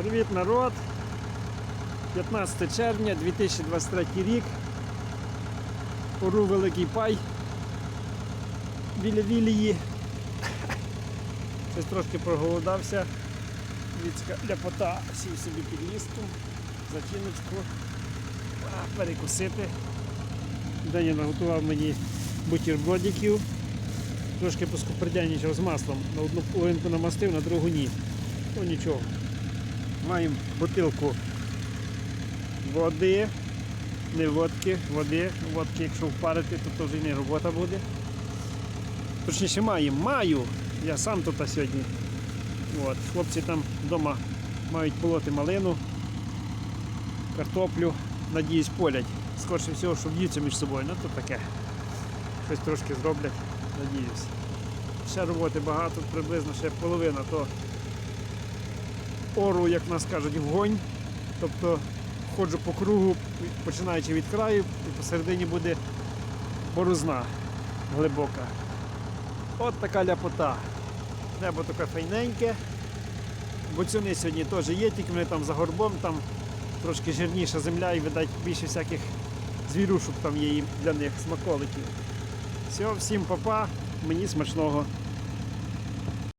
Привіт, народ! 15 червня 2023 рік. Ору Великий Пай. Біля Вілії. Щось трошки проголодався. Віцька ляпота сів собі під лістом, зачиночку. Перекусити. Даня наготував мені бутербродиків. Трошки поскупердянічав з маслом. На одну половинку намастив, на другу ні. Ну нічого. Маємо бутилку води, не водки, води. Водки, якщо впарити, то, то вже не робота буде. Точніше маємо, маю. Я сам тут сьогодні. От. Хлопці там вдома мають полоти малину, картоплю, надіюсь, полять. Скорше всього, що б'ються між собою, ну то таке. Щось трошки зроблять, надіюсь. Ще роботи багато, приблизно ще половина, то ору, як нас кажуть, вгонь. Тобто ходжу по кругу, починаючи від краю, і посередині буде борозна глибока. От така ляпота. Небо таке файненьке. Боцюни сьогодні теж є, тільки вони там за горбом, там трошки жирніша земля і, видать, більше всяких звірушок там є для них, смаколиків. Все, всім папа, мені смачного.